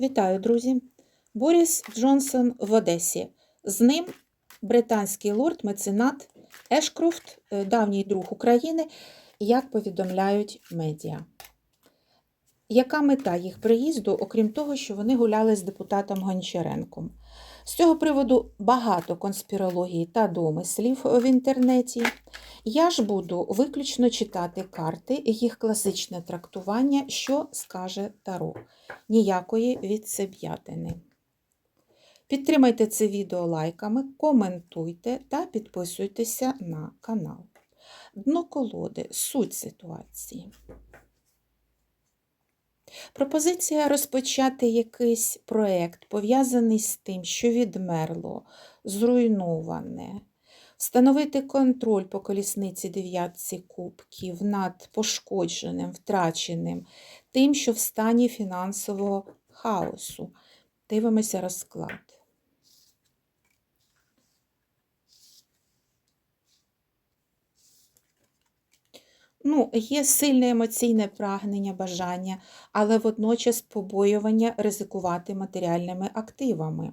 Вітаю, друзі! Боріс Джонсон в Одесі. З ним британський лорд-меценат Ешкрофт, е, давній друг України, як повідомляють медіа. Яка мета їх приїзду, окрім того, що вони гуляли з депутатом Гончаренком? З цього приводу багато конспірології та домислів в інтернеті. Я ж буду виключно читати карти, їх класичне трактування, що скаже Таро. Ніякої відсеб'ятини. Підтримайте це відео лайками, коментуйте та підписуйтеся на канал. Дно колоди, суть ситуації. Пропозиція розпочати якийсь проєкт, пов'язаний з тим, що відмерло, зруйноване, встановити контроль по колісниці дев'ятці кубків над пошкодженим, втраченим, тим, що в стані фінансового хаосу. Дивимося розклад. Ну, є сильне емоційне прагнення, бажання, але водночас побоювання ризикувати матеріальними активами.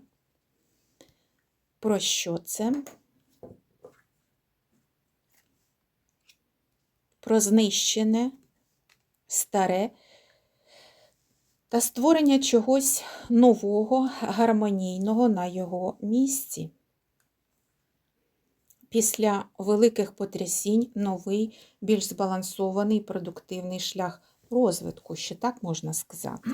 Про що це? Про знищене, старе та створення чогось нового, гармонійного на його місці. Після великих потрясінь новий, більш збалансований, продуктивний шлях розвитку, ще так можна сказати.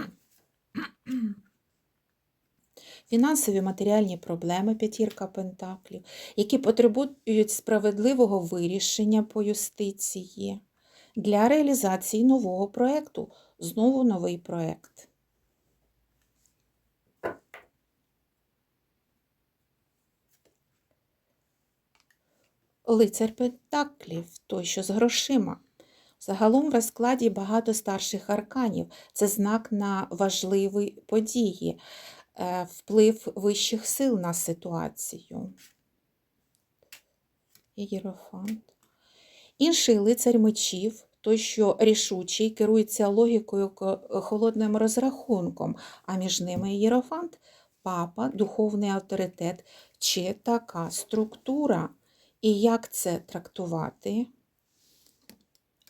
Фінансові матеріальні проблеми п'ятірка пентаклів, які потребують справедливого вирішення по юстиції для реалізації нового проєкту. Знову новий проєкт. Лицар Пентаклів, той, що з грошима. Загалом в розкладі багато старших арканів. Це знак на важливі події, е, вплив вищих сил на ситуацію. Єрофант. Інший лицар мечів, той, що рішучий, керується логікою холодним розрахунком, а між ними єрофант, папа, духовний авторитет чи така структура. І як це трактувати?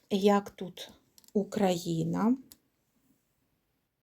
Як тут Україна?